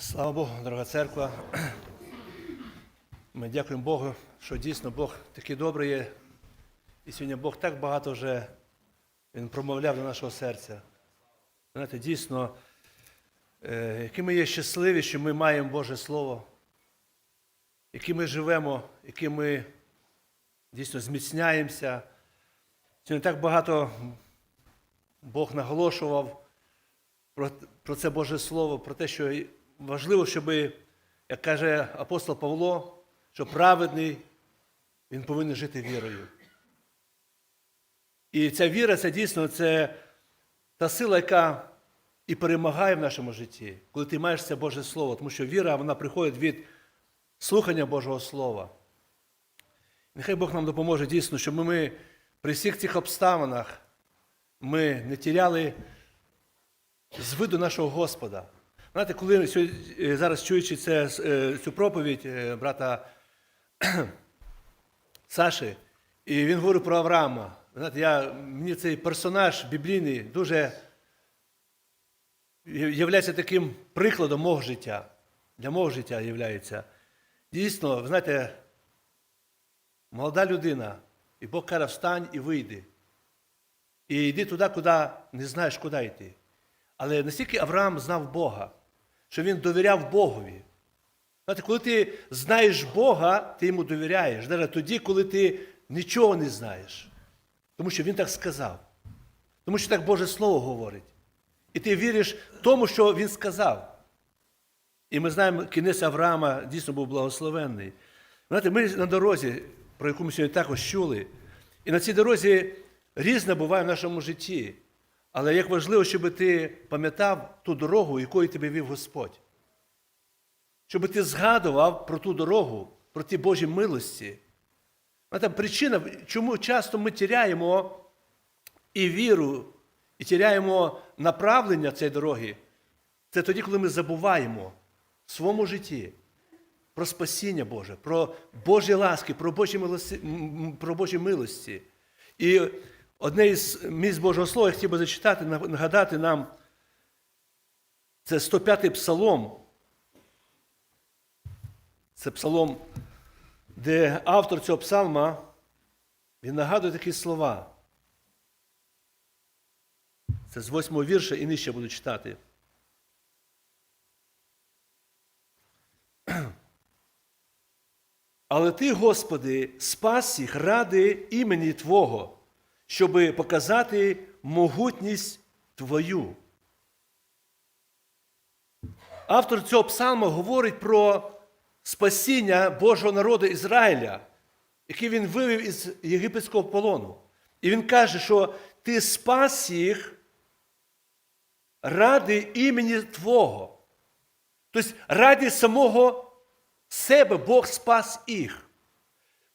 Слава Богу, дорога церква. Ми дякуємо Богу, що дійсно Бог такий добрий є. І сьогодні Бог так багато вже Він промовляв до нашого серця. Знаєте, дійсно, е, які ми є щасливі, що ми маємо Боже Слово, які ми живемо, які ми дійсно зміцняємося. Сьогодні так багато Бог наголошував про, про це Боже Слово, про те, що важливо, щоб, як каже апостол Павло, що праведний, він повинен жити вірою. І ця віра це дійсно це та сила, яка і перемагає в нашому житті, коли ти маєш це Боже Слово, тому що віра вона приходить від слухання Божого Слова. Нехай Бог нам допоможе дійсно, щоб ми при всіх цих обставинах ми не тіряли з виду нашого Господа. Знаєте, коли е, зараз чуючи це, е, цю проповідь е, брата Саші, і він говорив про Авраама. Знаєте, я, мені цей персонаж біблійний дуже є таким прикладом мого життя. Для мого життя є. Дійсно, знаєте, молода людина, і Бог каже, встань і вийди. І йди туди, куди не знаєш, куди йти. Але настільки Авраам знав Бога, що він довіряв Богові. Знаєте, коли ти знаєш Бога, ти йому довіряєш, навіть тоді, коли ти нічого не знаєш. Тому що він так сказав. Тому що так Боже Слово говорить. І ти віриш тому, що він сказав. І ми знаємо, кінець Авраама дійсно був благословенний. Знаєте, ми на дорозі, про яку ми сьогодні також чули, і на цій дорозі різне буває в нашому житті. Але як важливо, щоб ти пам'ятав ту дорогу, якою тебе вів Господь. Щоб ти згадував про ту дорогу, про ті Божі милості. Знаєте, причина, чому часто ми тіряємо і віру, і тіряємо направлення цієї дороги, це тоді, коли ми забуваємо в своєму житті про спасіння Боже, про Божі ласки, про Божі милості. Про Божі милості. І одне із місць Божого Слова я хотів би зачитати, нагадати нам, це 105-й псалом. Це псалом, де автор цього псалма, він нагадує такі слова. Це з восьмого вірша і нижче буду читати. Але ти, Господи, спас їх ради імені Твого, щоби показати могутність Твою. Автор цього псалма говорить про спасіння Божого народу Ізраїля, який він вивів із єгипетського полону. І він каже, що ти спас їх ради імені Твого. Тобто ради самого себе Бог спас їх.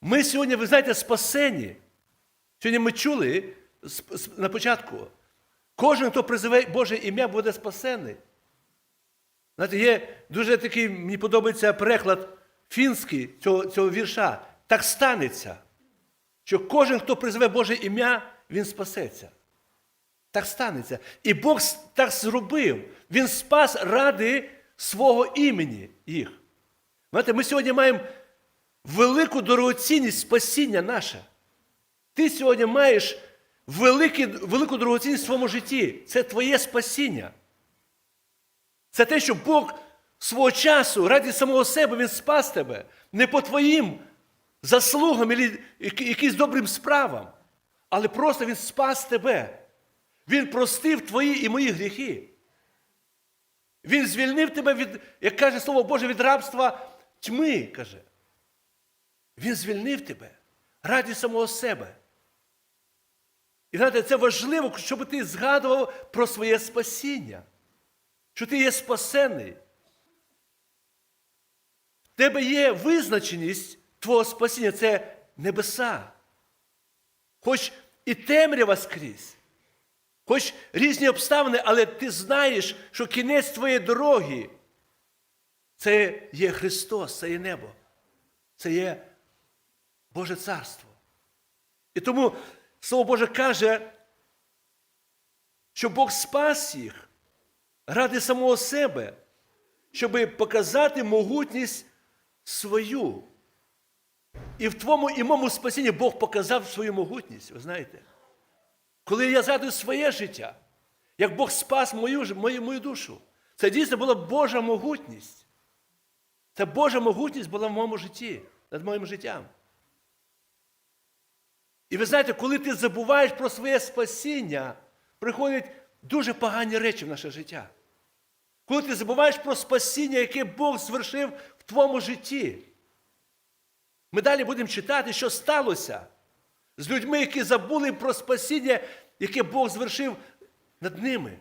Ми сьогодні, ви знаєте, спасені. Сьогодні ми чули на початку. Кожен, хто призиве Боже ім'я, буде спасений. Знаєте, є дуже такий, мені подобається переклад фінський цього, цього вірша. Так станеться, що кожен, хто призиве Боже ім'я, він спасеться. Так станеться. І Бог так зробив. Він спас ради свого імені їх. Знаєте, ми сьогодні маємо велику дорогоцінність спасіння наше. Ти сьогодні маєш великі, велику дорогоцінність в своєму житті. Це твоє спасіння. Це те, що Бог свого часу раді самого себе Він спас тебе. Не по твоїм заслугам, або якимось добрим справам, але просто Він спас тебе. Він простив твої і мої гріхи. Він звільнив тебе від, як каже Слово Боже, від рабства тьми, каже. Він звільнив тебе раді самого себе. І знаєте, це важливо, щоб ти згадував про своє спасіння, що ти є спасений. В тебе є визначеність твого спасіння це небеса. Хоч і темрява скрізь, хоч різні обставини, але ти знаєш, що кінець твоєї дороги це є Христос, це є небо, це є Боже Царство. І тому Слово Боже каже, що Бог спас їх ради самого себе, щоб показати могутність свою. І в твоєму і моєму спасінні Бог показав свою могутність, ви знаєте. Коли я згадую своє життя, як Бог спас мою, мою, мою душу, це дійсно була Божа могутність. Це Божа могутність була в моєму житті, над моїм життям. І ви знаєте, коли ти забуваєш про своє спасіння, приходять дуже погані речі в наше життя. Коли ти забуваєш про спасіння, яке Бог звершив в твоєму житті. Ми далі будемо читати, що сталося з людьми, які забули про спасіння, яке Бог звершив над ними.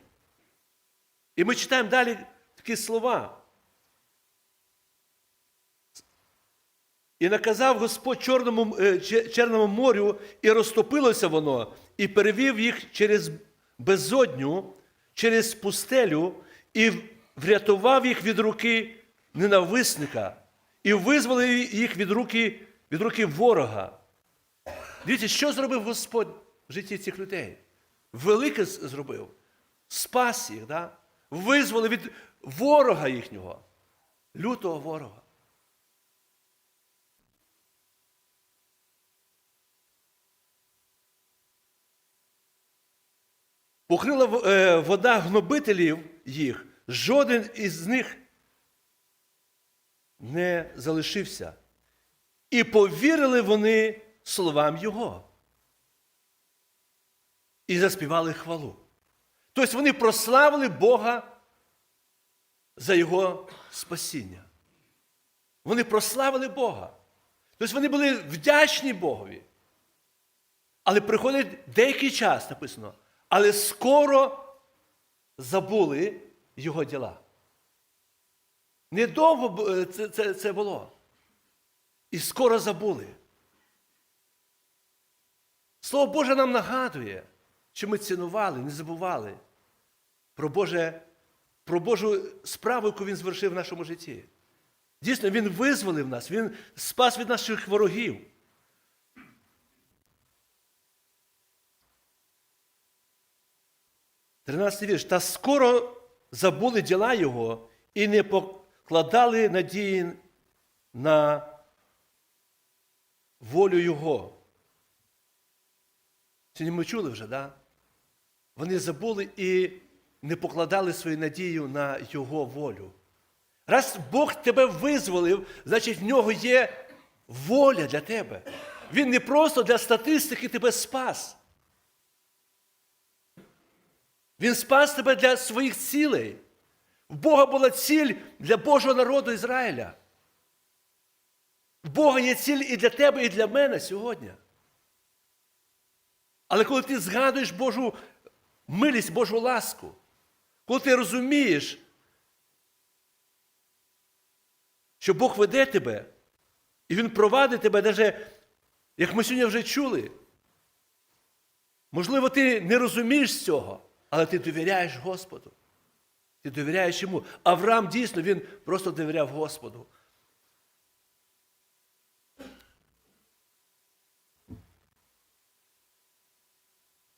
І ми читаємо далі такі слова. І наказав Господь Чорному, е, Че- Чорному морю, і розтопилося воно, і перевів їх через безодню, через пустелю, і врятував їх від руки ненависника, і визволив їх від руки, від руки ворога. Дивіться, що зробив Господь в житті цих людей? Велике зробив. Спас їх, да? визволив від ворога їхнього, лютого ворога. Покрила е, вода гнобителів їх, жоден із них не залишився. І повірили вони словам Його. І заспівали хвалу. Тобто вони прославили Бога за Його спасіння. Вони прославили Бога. Тобто вони були вдячні Богові. Але приходить деякий час, написано, але скоро забули його діла. Недовго е, це, це, це було. І скоро забули. Слово Боже нам нагадує, що ми цінували, не забували про, Боже, про Божу справу, яку Він звершив в нашому житті. Дійсно, Він визволив нас, Він спас від наших ворогів. Тринадцятий вірш. Та скоро забули діла його і не покладали надії на волю Його. Сьогодні ми чули вже, да? Вони забули і не покладали свою надію на Його волю. Раз Бог тебе визволив, значить в нього є воля для тебе. Він не просто для статистики тебе спас. Він спас тебе для своїх цілей. В Бога була ціль для Божого народу Ізраїля. В Бога є ціль і для тебе, і для мене сьогодні. Але коли ти згадуєш Божу милість, Божу ласку, коли ти розумієш, що Бог веде тебе, і Він провадить тебе, навіть, як ми сьогодні вже чули. Можливо, ти не розумієш цього, але ти довіряєш Господу. Ти довіряєш йому. Авраам дійсно він просто довіряв Господу.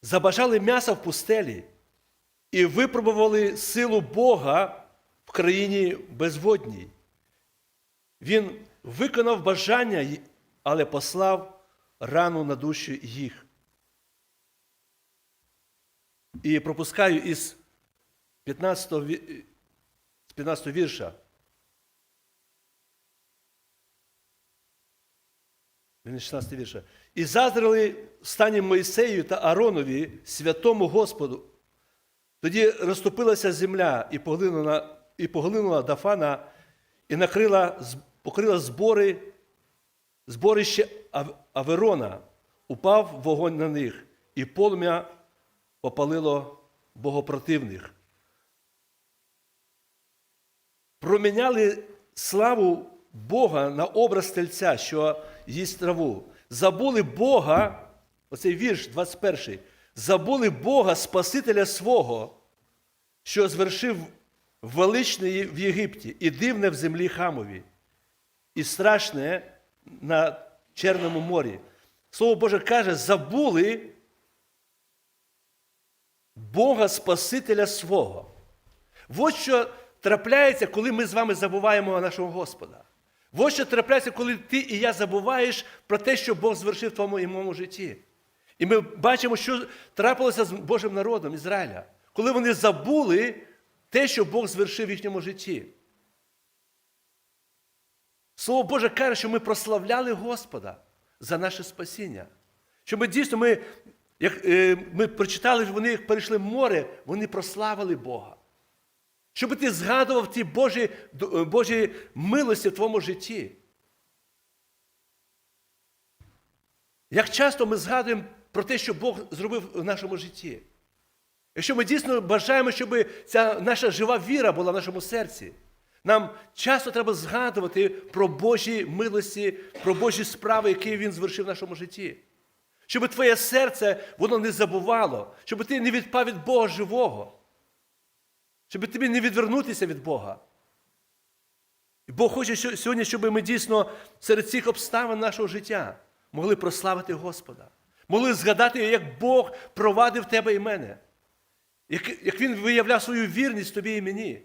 Забажали м'яса в пустелі і випробували силу Бога в країні безводній. Він виконав бажання, але послав рану на душі їх. І пропускаю із 15 ві- з 15 вірша. Він 16 вірша. І заздрили в стані Моїсею та Аронові, святому Господу. Тоді розтопилася земля і поглинула, і поглинула Дафана, і накрила, покрила збори, зборище Аверона. Упав вогонь на них, і полум'я попалило богопротивних. Проміняли славу Бога на образ тельця, що їсть траву. Забули Бога, оцей вірш 21, забули Бога, Спасителя свого, що звершив величне в Єгипті і дивне в землі Хамові, і страшне на Черному морі. Слово Боже каже, забули Бога Спасителя свого. От що трапляється, коли ми з вами забуваємо нашого Господа. Ось що трапляється, коли ти і я забуваєш про те, що Бог звершив в твоєму і моєму житті. І ми бачимо, що трапилося з Божим народом Ізраїля, коли вони забули те, що Бог звершив в їхньому житті. Слово Боже каже, що ми прославляли Господа за наше спасіння. Що ми дійсно, ми, як е, ми прочитали, що вони як перейшли море, вони прославили Бога. Щоб ти згадував ті Божі, Божі милості в твоєму житті. Як часто ми згадуємо про те, що Бог зробив в нашому житті? Якщо ми дійсно бажаємо, щоб ця наша жива віра була в нашому серці, нам часто треба згадувати про Божі милості, про Божі справи, які Він звершив в нашому житті. Щоб твоє серце воно не забувало, щоб ти не відпав від Бога живого, щоб тобі не відвернутися від Бога. І Бог хоче сьогодні, щоб ми дійсно серед цих обставин нашого життя могли прославити Господа, могли згадати, як Бог провадив тебе і мене, як, як Він виявляв свою вірність тобі і мені.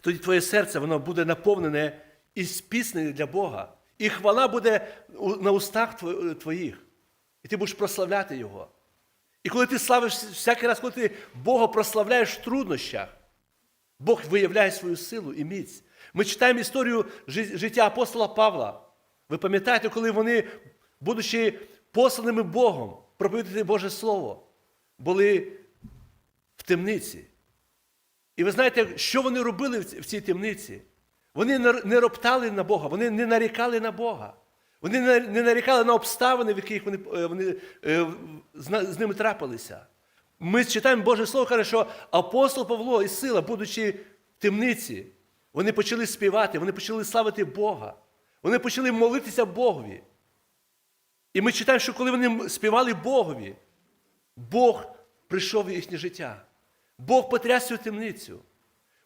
Тоді твоє серце воно буде наповнене і спіснене для Бога. І хвала буде на устах твоїх. І ти будеш прославляти Його. І коли ти славиш всякий раз, коли ти Бога прославляєш в труднощах, Бог виявляє свою силу і міць. Ми читаємо історію життя апостола Павла. Ви пам'ятаєте, коли вони, будучи посланими Богом, проповідати Боже Слово, були в темниці. І ви знаєте, що вони робили в цій темниці? Вони не роптали на Бога, вони не нарікали на Бога. Вони не нарікали на обставини, в яких вони, е, вони е, з ними трапилися. Ми читаємо Боже Слово, каже, що апостол Павло і сила, будучи в темниці, вони почали співати, вони почали славити Бога. Вони почали молитися Богові. І ми читаємо, що коли вони співали Богові, Бог прийшов в їхнє життя. Бог потряс цю темницю.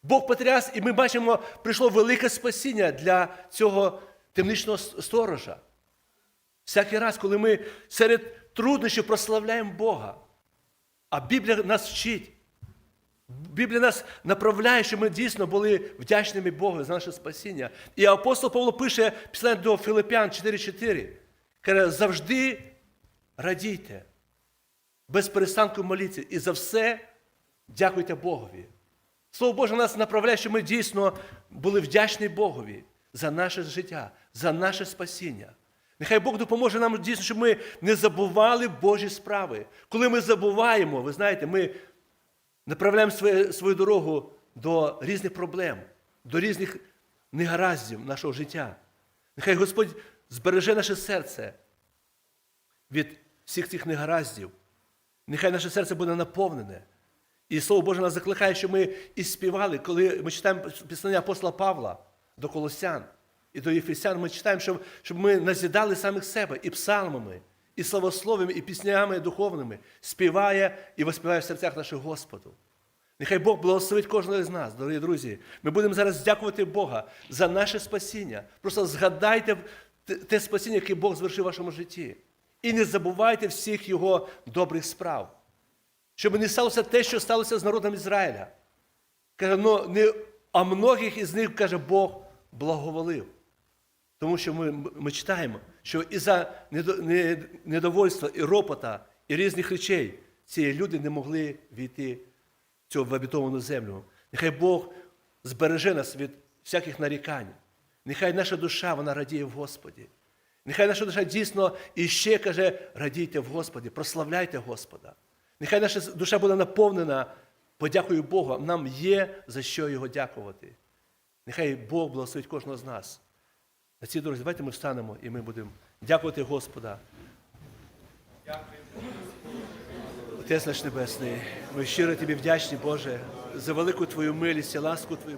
Бог потряс, і ми бачимо, прийшло велике спасіння для цього темничного сторожа. Всякий раз, коли ми серед труднощів прославляємо Бога, а Біблія нас вчить. Біблія нас направляє, щоб ми дійсно були вдячними Богу за наше спасіння. І апостол Павло пише після до Филиппян 4.4. Каже, завжди радійте, без перестанку моліться і за все дякуйте Богові. Слово Боже нас направляє, щоб ми дійсно були вдячні Богові за наше життя, за наше спасіння. Нехай Бог допоможе нам дійсно, щоб ми не забували Божі справи. Коли ми забуваємо, ви знаєте, ми направляємо свою, свою дорогу до різних проблем, до різних негараздів нашого життя. Нехай Господь збереже наше серце від всіх цих негараздів. Нехай наше серце буде наповнене. І Слово Боже нас закликає, що ми і співали, коли ми читаємо післання апостола Павла до Колосян і до Єфесян, ми читаємо, щоб, щоб ми назідали самих себе і псалмами, і славословами, і піснями духовними, співає і воспіває в серцях наших Господу. Нехай Бог благословить кожного з нас, дорогі друзі. Ми будемо зараз дякувати Бога за наше спасіння. Просто згадайте те- те спасіння, яке Бог звершив в вашому житті. І не забувайте всіх Його добрих справ. Щоб не сталося те, що сталося з народом Ізраїля. Каже, ну, не, а многих із них, каже, Бог благоволив. Тому що ми, ми читаємо, що і за недовольства, і ропота, і різних речей ці люди не могли війти в цю обітовану землю. Нехай Бог збереже нас від всяких нарікань. Нехай наша душа вона радіє в Господі. Нехай наша душа дійсно іще каже, радійте в Господі, прославляйте Господа. Нехай наша душа буде наповнена, подякою Богу, нам є за що його дякувати. Нехай Бог благословить кожного з нас. На цій дорозі, давайте ми встанемо і ми будемо дякувати Господа. Отець наш Небесний, ми щиро тобі вдячні, Боже, за велику Твою милість і ласку Твою.